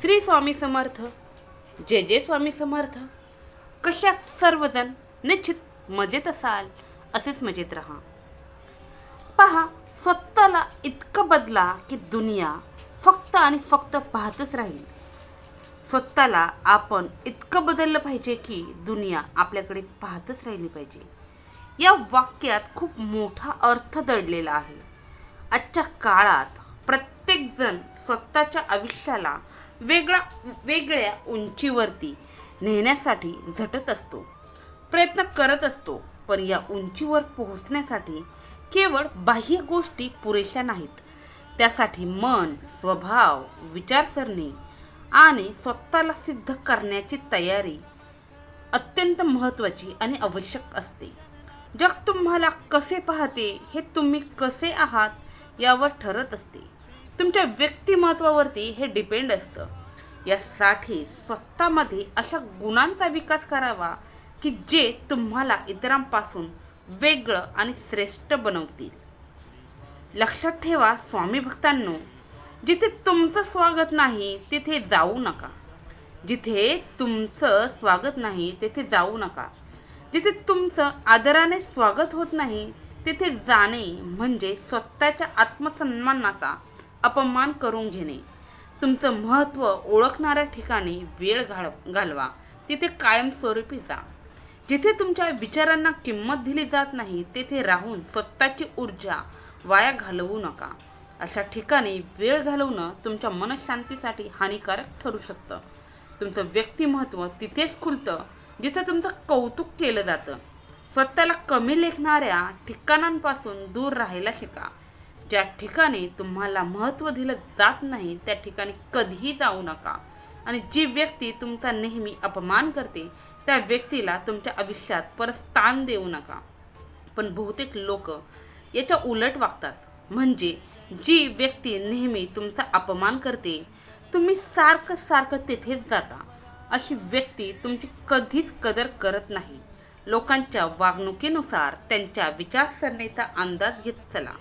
श्री स्वामी समर्थ जय जय स्वामी समर्थ. कशा सर्वजण निश्चित मजेत असाल असेच मजेत राहा. पहा स्वतःला इतकं बदला की दुनिया फक्त आणि फक्त पाहतच राहील. स्वतःला आपण इतकं बदललं पाहिजे की दुनिया आपल्याकडे पाहतच राहिली पाहिजे. या वाक्यात खूप मोठा अर्थ दडलेला आहे. आजच्या काळात प्रत्येकजण स्वतःच्या आयुष्याला वेगळा वेगळ्या उंचीवरती नेण्यासाठी झटत असतो. प्रयत्न करत असतो पण या उंचीवर पोहोचण्यासाठी केवळ बाह्य गोष्टी पुरेशा नाहीत. त्यासाठी मन स्वभाव विचारसरणी आणि स्वतःला सिद्ध करण्याची तयारी अत्यंत महत्त्वाची आणि आवश्यक असते. जग तुम्हाला कसे पाहते हे तुम्ही कसे आहात यावर ठरत असते. तुमच्या व्यक्तिमत्वावरती हे डिपेंड असतं. यासाठी स्वतःमध्ये अशा गुणांचा विकास करावा की जे तुम्हाला इतरांपासून वेगळं आणि श्रेष्ठ बनवतील. लक्षात ठेवा स्वामी भक्तांनो जिथे तुमचं स्वागत नाही तिथे जाऊ नका. जिथे तुमचं स्वागत नाही तेथे जाऊ नका. जिथे तुमचं आदराने स्वागत होत नाही तिथे जाणे म्हणजे स्वतःच्या आत्मसन्मानाचा अपमान करून घेणे. तुमचं महत्त्व ओळखणाऱ्या ठिकाणी वेळ घाल घालवा. तिथे कायमस्वरूपी जा. जिथे तुमच्या विचारांना किंमत दिली जात नाही तेथे राहून स्वतःची ऊर्जा वाया घालवू नका. अशा ठिकाणी वेळ घालवणं तुमच्या मनशांतीसाठी हानिकारक ठरू शकतं. तुमचं व्यक्तिमत्व तिथेच खुलतं जिथं तुमचं कौतुक केलं जातं. स्वतःला कमी लेखणाऱ्या ठिकाणांपासून दूर राहायला शिका. ज्या ठिकाणी तुम्हाला महत्त्व दिलं जात नाही त्या ठिकाणी कधीही जाऊ नका. आणि जी व्यक्ती तुमचा नेहमी अपमान करते त्या व्यक्तीला तुमच्या आयुष्यात परत स्थान देऊ नका. पण बहुतेक लोक याच्या उलट वागतात. म्हणजे जी व्यक्ती नेहमी तुमचा अपमान करते तुम्ही सारखं सारखं तेथेच जाता. अशी व्यक्ती तुमची कधीच कदर करत नाही. लोकांच्या वागणुकीनुसार त्यांच्या विचारसरणीचा अंदाज घेत चला.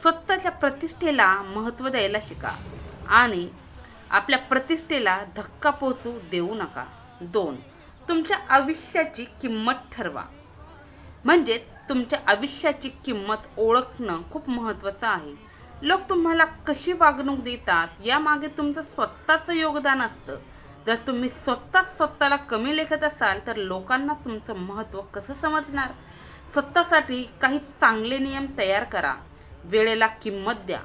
स्वतःच्या प्रतिष्ठेला महत्त्व द्यायला शिका. आणि आपल्या प्रतिष्ठेला धक्का पोचू देऊ नका. दोन तुमच्या आयुष्याची किंमत ठरवा. म्हणजेच तुमच्या आयुष्याची किंमत ओळखणं खूप महत्त्वाचं आहे. लोक तुम्हाला कशी वागणूक देतात यामागे तुमचं स्वतःचं योगदान असतं. जर तुम्ही स्वतः स्वतःला कमी लेखत असाल तर लोकांना तुमचं महत्त्व कसं समजणार? स्वतःसाठी काही चांगले नियम तयार करा. वेळेला किंमत द्या.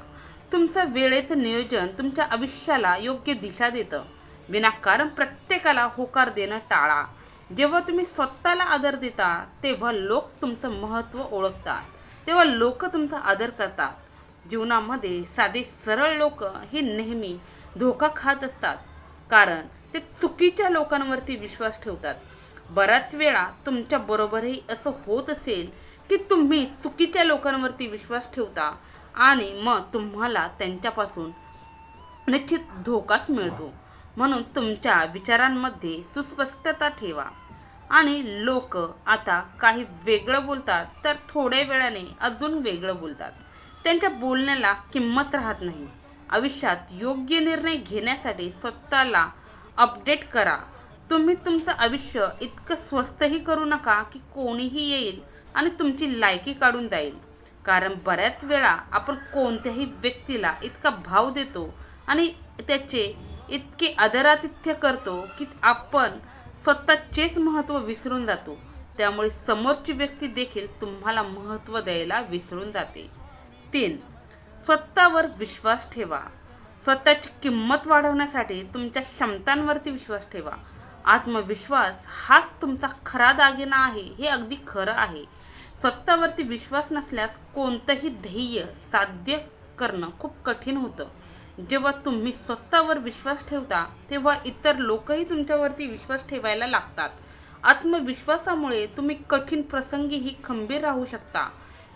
तुमचं वेळेचं नियोजन तुमच्या आयुष्याला योग्य दिशा देतं. विनाकारण प्रत्येकाला होकार देणं टाळा. जेव्हा तुम्ही स्वतःला आदर देता तेव्हा लोक तुमचं महत्त्व ओळखतात. तेव्हा लोक तुमचा आदर करतात. जीवनामध्ये साधे सरळ लोक हे नेहमी धोका खात असतात. कारण ते चुकीच्या लोकांवरती विश्वास ठेवतात. बऱ्याच वेळा तुमच्याबरोबरही असं होत असेल की तुम्ही चुकीच्या लोकांवरती विश्वास ठेवता आणि मग तुम्हाला त्यांच्यापासून निश्चित धोकाच मिळतो. म्हणून तुमच्या विचारांमध्ये सुस्पष्टता ठेवा. आणि लोक आता काही वेगळं बोलतात तर थोड्या वेळाने अजून वेगळं बोलतात. त्यांच्या बोलण्याला किंमत राहत नाही. आयुष्यात योग्य निर्णय घेण्यासाठी स्वतःला अपडेट करा. तुम्ही तुमचं आयुष्य इतकं स्वस्तही करू नका की कोणीही येईल आणि तुमची लायकी काढून जाईल. कारण बऱ्याच वेळा आपण कोणत्याही व्यक्तीला इतका भाव देतो आणि त्याचे इतके आदरातिथ्य करतो की आपण स्वतःचेच महत्त्व विसरून जातो. त्यामुळे समोरची व्यक्ती देखील तुम्हाला महत्त्व द्यायला विसरून जाते. तीन स्वतःवर विश्वास ठेवा. स्वतःची किंमत वाढवण्यासाठी तुमच्या क्षमतांवरती विश्वास ठेवा. आत्मविश्वास हाच तुमचा खरा दागिना आहे हे अगदी खरं आहे. स्वतःवरती विश्वास नसल्यास कोणतंही ध्येय साध्य करणं खूप कठीण होतं. जेव्हा तुम्ही स्वतःवर विश्वास ठेवता तेव्हा इतर लोकही तुमच्यावरती विश्वास ठेवायला लागतात. आत्मविश्वासामुळे तुम्ही कठीण प्रसंगीही खंबीर राहू शकता.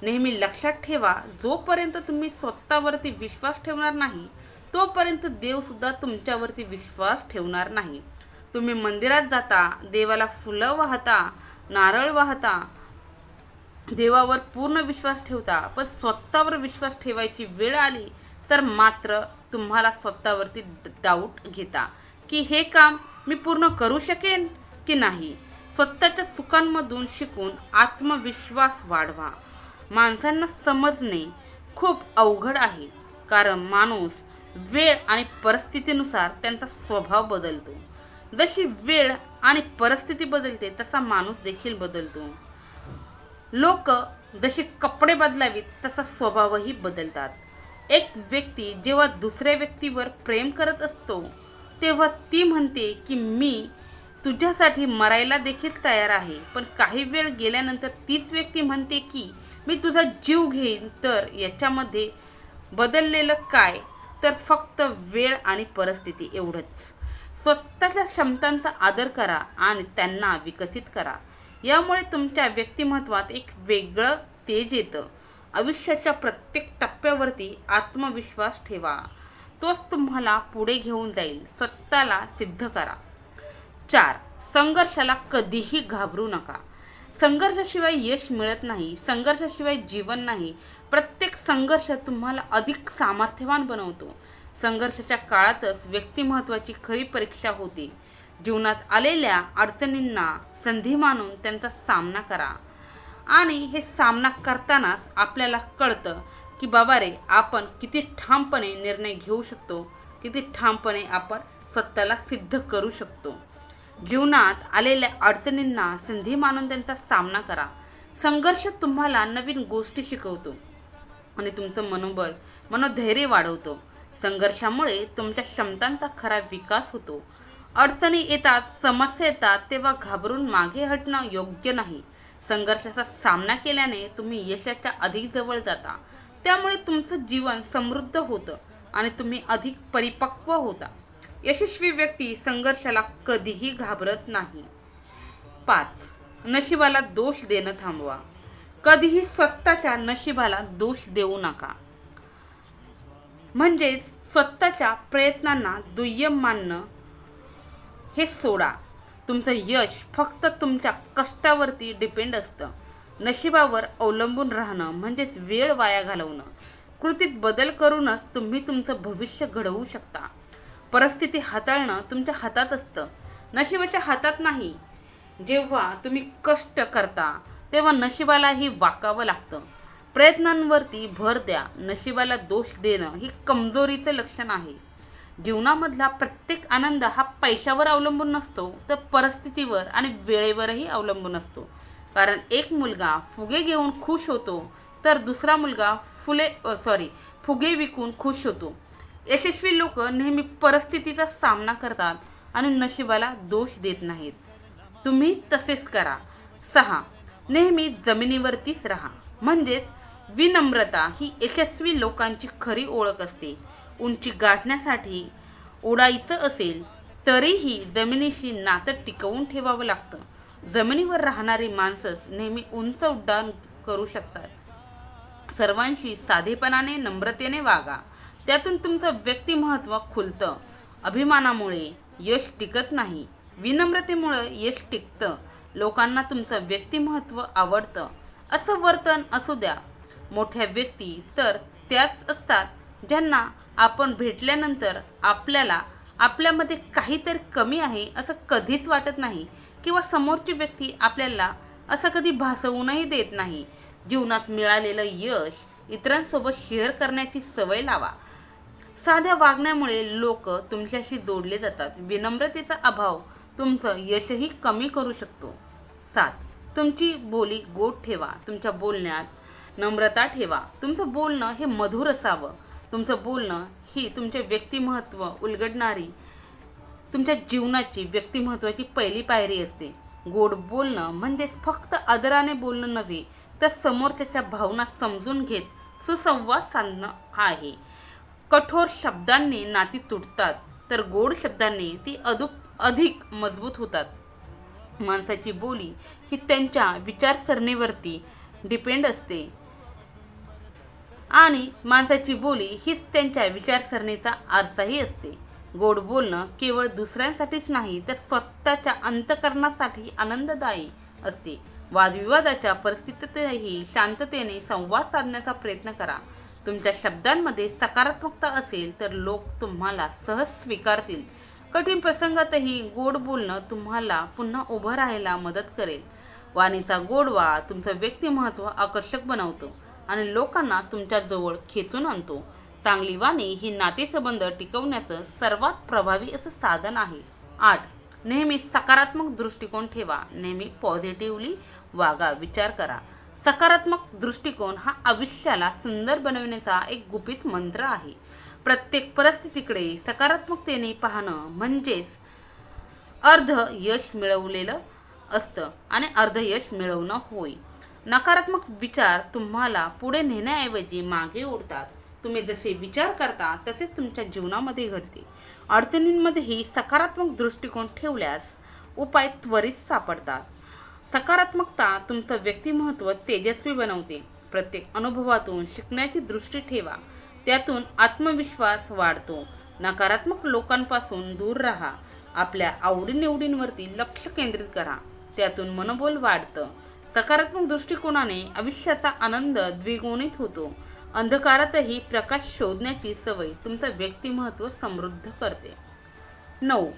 नेहमी लक्षात ठेवा जोपर्यंत तुम्ही स्वतःवरती विश्वास ठेवणार नाही तोपर्यंत देवसुद्धा तुमच्यावरती विश्वास ठेवणार नाही. तुम्ही मंदिरात जाता देवाला फुलं वाहता नारळ वाहता देवावर पूर्ण विश्वास ठेवता पण स्वतःवर विश्वास ठेवायची वेळ आली तर मात्र तुम्हाला स्वतःवरती डाऊट घेता. की हे काम मी पूर्ण करू शकेन की नाही? स्वतःच्या चुकांमधून शिकून आत्मविश्वास वाढवा. माणसांना समजणे खूप अवघड आहे कारण माणूस वेळ आणि परिस्थितीनुसार त्यांचा स्वभाव बदलतो. जशी वेळ आणि परिस्थिती बदलते तसा माणूस देखील बदलतो. लोक जसे कपडे बदलावीत तसा स्वभावही बदलतात. एक व्यक्ती जेव्हा दुसऱ्या व्यक्तीवर प्रेम करत असतो तेव्हा ती म्हणते की मी तुझ्यासाठी मरायला देखील तयार आहे. पण काही वेळ गेल्यानंतर तीच व्यक्ती म्हणते की मी तुझा जीव घेईन. तर याच्यामध्ये बदललेलं काय? तर फक्त वेळ आणि परिस्थिती एवढंच. स्वतःच्या क्षमतांचा आदर करा आणि त्यांना विकसित करा. यामुळे तुमच्या व्यक्तिमत्वात एक वेगळं तेज येतं. आयुष्याच्या प्रत्येक टप्प्यावरती आत्मविश्वास ठेवा. तोच तुम्हाला पुढे घेऊन जाईल. स्वतःला सिद्ध करा. चार संघर्षाला कधीही घाबरू नका. संघर्षाशिवाय यश मिळत नाही. संघर्षाशिवाय जीवन नाही. प्रत्येक संघर्ष तुम्हाला अधिक सामर्थ्यवान बनवतो. संघर्षाच्या काळातच व्यक्तिमत्वाची खरी परीक्षा होते. जीवनात आलेल्या अडचणींना संधी मानून त्यांचा सामना करा. आणि हे सामना करतानाच आपल्याला कळतं की बाबा रे आपण किती ठामपणे निर्णय घेऊ शकतो किती ठामपणे आपण स्वतःला सिद्ध करू शकतो. जीवनात आलेल्या अडचणींना संधी मानून त्यांचा सामना करा. संघर्ष तुम्हाला नवीन गोष्टी शिकवतो आणि तुमचं मनोबल मनोधैर्य वाढवतो. संघर्षामुळे तुमच्या क्षमतांचा खरा विकास होतो. अडचणी येतात समस्या येतात तेव्हा घाबरून मागे हटणं योग्य नाही. संघर्षाचा सामना केल्याने तुम्ही यशाच्या अधिक जवळ जाता. त्यामुळे तुमचं जीवन समृद्ध होतं आणि तुम्ही अधिक परिपक्व होता. यशस्वी व्यक्ती संघर्षाला कधीही घाबरत नाही. पाच. नशिबाला दोष देणं थांबवा. कधीही स्वतःच्या नशिबाला दोष देऊ नका. म्हणजेच स्वतःच्या प्रयत्नांना दुय्यम मानणं हे सोडा. तुमचं यश फक्त तुमच्या कष्टावरती डिपेंड असतं. नशिबावर अवलंबून राहणं म्हणजेच वेळ वाया घालवणं. कृतीत बदल करूनच तुम्ही तुमचं भविष्य घडवू शकता. परिस्थिती हाताळणं तुमच्या हातात असतं. नशिबाच्या हातात नाही. जेव्हा तुम्ही कष्ट करता तेव्हा नशिबालाही वाकावं लागतं. प्रयत्नांवरती भर द्या. नशिबाला दोष देणं ही कमजोरीचं लक्षण आहे. जीवनामधला प्रत्येक आनंद हा पैशावर अवलंबून नसतो तर परिस्थितीवर आणि वेळेवरही अवलंबून असतो. कारण एक मुलगा फुगे घेऊन खुश होतो तर दुसरा मुलगा फुले सॉरी फुगे विकून खुश होतो. यशस्वी लोक नेहमी परिस्थितीचा सामना करतात आणि नशिबाला दोष देत नाहीत. तुम्ही तसेच करा. सहा नेहमी जमिनीवरतीच राहा. म्हणजेच विनम्रता ही यशस्वी लोकांची खरी ओळख असते. उंची गाठण्यासाठी उडायचं असेल तरीही जमिनीशी नातं टिकवून ठेवावं लागतं. जमिनीवर राहणारी माणसंच नेहमी उंच उड्डाण करू शकतात. सर्वांशी साधेपणाने नम्रतेने वागा. त्यातून तुमचं व्यक्तिमहत्व खुलतं. अभिमानामुळे यश टिकत नाही. विनम्रतेमुळं यश टिकतं. लोकांना तुमचं व्यक्तिमहत्व आवडतं. असं वर्तन असू द्या. मोठ्या व्यक्ती तर त्याच असतात. ज्यांना आपण भेटल्यानंतर आपल्याला आपल्यामध्ये काहीतरी कमी आहे असं कधीच वाटत नाही किंवा समोरची व्यक्ती आपल्याला असं कधी भासवूनही देत नाही. जीवनात मिळालेलं यश इतरांसोबत शेअर करण्याची सवय लावा. साध्या वागण्यामुळे लोक तुमच्याशी जोडले जातात. विनम्रतेचा अभाव तुमचं यशही कमी करू शकतो. सात तुमची बोली गोड ठेवा. तुमच्या बोलण्यात नम्रता ठेवा. तुमचं बोलणं हे मधुर असावं. तुमचं बोलणं ही तुमचे व्यक्तिमत्त्व उलगडणारी तुमच्या जीवनाची व्यक्तिमत्त्वाची पहिली पायरी असते. गोड बोलणं म्हणजेच फक्त आदराने बोलणं नव्हे तर समोरच्याच्या भावना समजून घेत सुसंवाद साधणं आहे. कठोर शब्दांनी नाती तुटतात तर गोड शब्दांनी ती अधिक अधिक मजबूत होतात. माणसाची बोली ही त्यांच्या विचारसरणीवरती डिपेंड असते. आणि माणसाची बोली हीच त्यांच्या विचारसरणीचा आरसाही असते. गोड बोलणं केवळ दुसऱ्यांसाठीच नाही तर स्वतःच्या अंतकरणासाठी आनंददायी असते. वादविवादाच्या परिस्थितीतही शांततेने संवाद साधण्याचा प्रयत्न करा. तुमच्या शब्दांमध्ये सकारात्मकता असेल तर लोक तुम्हाला सहज स्वीकारतील. कठीण प्रसंगातही गोड बोलणं तुम्हाला पुन्हा उभं राहायला मदत करेल. वाणीचा गोडवा तुमचं व्यक्तिमत्व आकर्षक बनवतो. आणि लोकांना तुमच्याजवळ खेचून आणतो. चांगली वाणी ही नातेसंबंध टिकवण्याचं सर्वात प्रभावी असं साधन आहे. आठ. नेहमी सकारात्मक दृष्टिकोन ठेवा. नेहमी पॉझिटिव्हली वागा विचार करा. सकारात्मक दृष्टिकोन हा आयुष्याला सुंदर बनवण्याचा एक गुपित मंत्र आहे. प्रत्येक परिस्थितीकडे सकारात्मकतेने पाहणं म्हणजेच अर्ध यश मिळवलेलं असतं आणि अर्ध यश मिळवणं होय. नकारात्मक विचार तुम्हाला पुढे नेण्याऐवजी मागे ओढतात. तुम्ही जसे विचार करता तसेच तुमच्या जीवनामध्ये घडते अडचणींमध्येही सकारात्मक दृष्टिकोन ठेवल्यास उपाय त्वरित सापडतात. सकारात्मकता तुमचं व्यक्तिमत्व तेजस्वी बनवते. प्रत्येक अनुभवातून शिकण्याची दृष्टी ठेवा. त्यातून आत्मविश्वास वाढतो. नकारात्मक लोकांपासून दूर राहा. आपल्या आवडीनिवडींवरती लक्ष केंद्रित करा. त्यातून मनोबल वाढतं. सकारात्मक दृष्टिकोनाने आयुष्याचा आनंद द्विगुणित होतो. अंधकारातही प्रकाश शोधण्याची सवय तुमचं व्यक्तिमत्व समृद्ध करते. नऊ.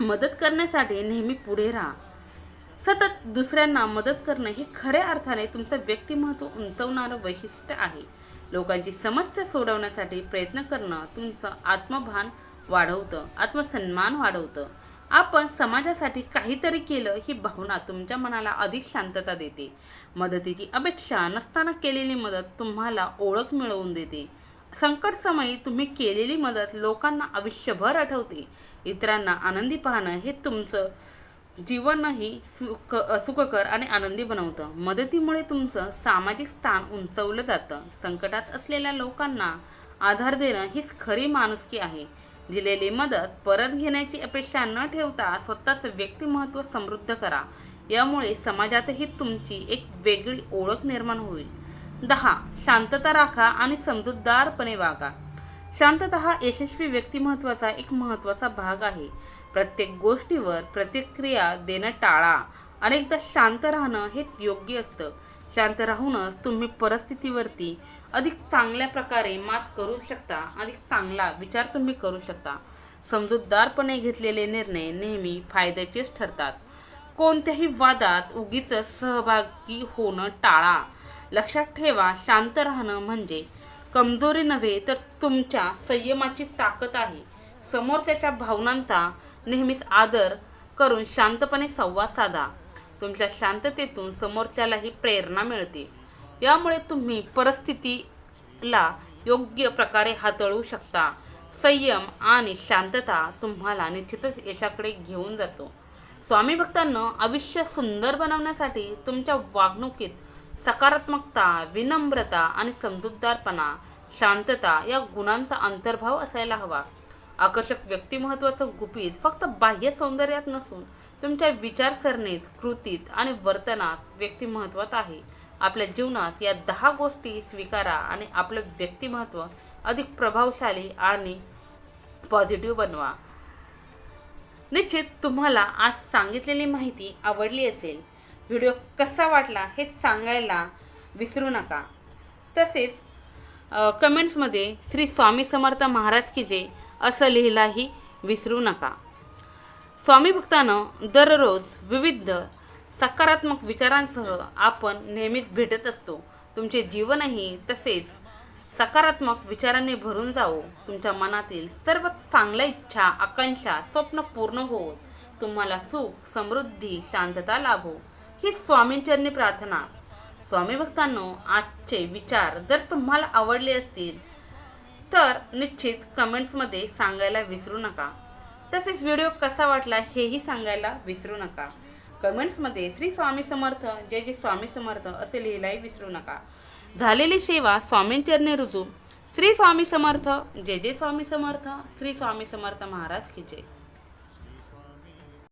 मदत करण्यासाठी नेहमी पुढे राहा. सतत दुसऱ्यांना मदत करणं हे खऱ्या अर्थाने तुमचं व्यक्तिमत्व उंचवणारं वैशिष्ट्य आहे. लोकांची समस्या सोडवण्यासाठी प्रयत्न करणं तुमचं आत्मभान वाढवतं आत्मसन्मान वाढवतं. आपण समाजासाठी काहीतरी केलं ही भावना तुमच्या मनाला अधिक शांतता देते. मदतीची अपेक्षा नसताना केलेली मदत तुम्हाला ओळख मिळवून देते. संकट समयी तुम्ही केलेली मदत लोकांना आयुष्यभर आठवते. इतरांना आनंदी पाहणं हे तुमचं जीवनही सुख सुखकर आणि आनंदी बनवतं. मदतीमुळे तुमचं सामाजिक स्थान उंचवलं जातं. संकटात असलेल्या लोकांना आधार देणं हीच खरी माणुसकी आहे. दिलेली मदत परत घेण्याची अपेक्षा न ठेवता स्वतःचं व्यक्तिमत्व समृद्ध करा. यामुळे समाजातही तुमची एक वेगळी ओळख निर्माण होईल. दहा शांतता राखा आणि समजूतदारपणे वागा. शांतता हा यशस्वी व्यक्तिमत्वाचा एक महत्त्वाचा भाग आहे. प्रत्येक गोष्टीवर प्रतिक्रिया देणं टाळा. अनेकदा शांत राहणं हेच योग्य असतं. शांत राहूनच तुम्ही परिस्थितीवरती अधिक चांगल्या प्रकारे मात करू शकता अधिक चांगला विचार तुम्ही करू शकता. समजूतदारपणे घेतलेले निर्णय नेहमी फायद्याचेच ठरतात. कोणत्याही वादात उगीच सहभागी होणं टाळा. लक्षात ठेवा शांत राहणं म्हणजे कमजोरी नव्हे तर तुमच्या संयमाची ताकद आहे. समोरच्याच्या भावनांचा नेहमीच आदर करून शांतपणे संवाद साधा. तुमच्या शांततेतून समोरच्यालाही प्रेरणा मिळते. यामुळे तुम्ही परिस्थितीला योग्य प्रकारे हाताळू शकता. संयम आणि शांतता तुम्हाला निश्चितच यशाकडे घेऊन जातो. स्वामी भक्तांना आयुष्य सुंदर बनवण्यासाठी तुमच्या वागणुकीत सकारात्मकता विनम्रता आणि समजूतदारपणा शांतता या गुणांचा अंतर्भाव असायला हवा. आकर्षक व्यक्तिमत्वाचं गुपित फक्त बाह्य सौंदर्यात नसून तुमच्या विचारसरणीत कृतीत आणि वर्तनात व्यक्तिमत्वात आहे. आपल्या जीवनात या दहा गोष्टी स्वीकारा आणि आपलं व्यक्तिमत्व अधिक प्रभावशाली आणि पॉझिटिव्ह बनवा. निश्चित तुम्हाला आज सांगितलेली माहिती आवडली असेल. व्हिडिओ कसा वाटला हे सांगायला विसरू नका. तसेच कमेंट्समध्ये श्री स्वामी समर्थ महाराज की जे असं लिहिलाही विसरू नका. स्वामी भक्तानं दररोज विविध सकारात्मक विचारांसह आपण नेहमीच भेटत असतो. तुमचे जीवनही तसेच सकारात्मक विचारांनी भरून जावो. तुमच्या मनातील सर्व चांगल्या इच्छा आकांक्षा स्वप्न पूर्ण होत तुम्हाला सुख समृद्धी शांतता लाभो. ही स्वामींचरणी प्रार्थना. स्वामी भक्तांनो आजचे विचार जर तुम्हाला आवडले असतील तर निश्चित कमेंट्समध्ये सांगायला विसरू नका. तसेच व्हिडिओ कसा वाटला हेही सांगायला विसरू नका. कमेंट्समध्ये श्री स्वामी समर्थ जय जय स्वामी समर्थ असे लिहिलाही विसरू नका. झालेली सेवा स्वामींचरणी रुजू. श्री स्वामी समर्थ जय जय स्वामी समर्थ श्री स्वामी समर्थ महाराज की जय.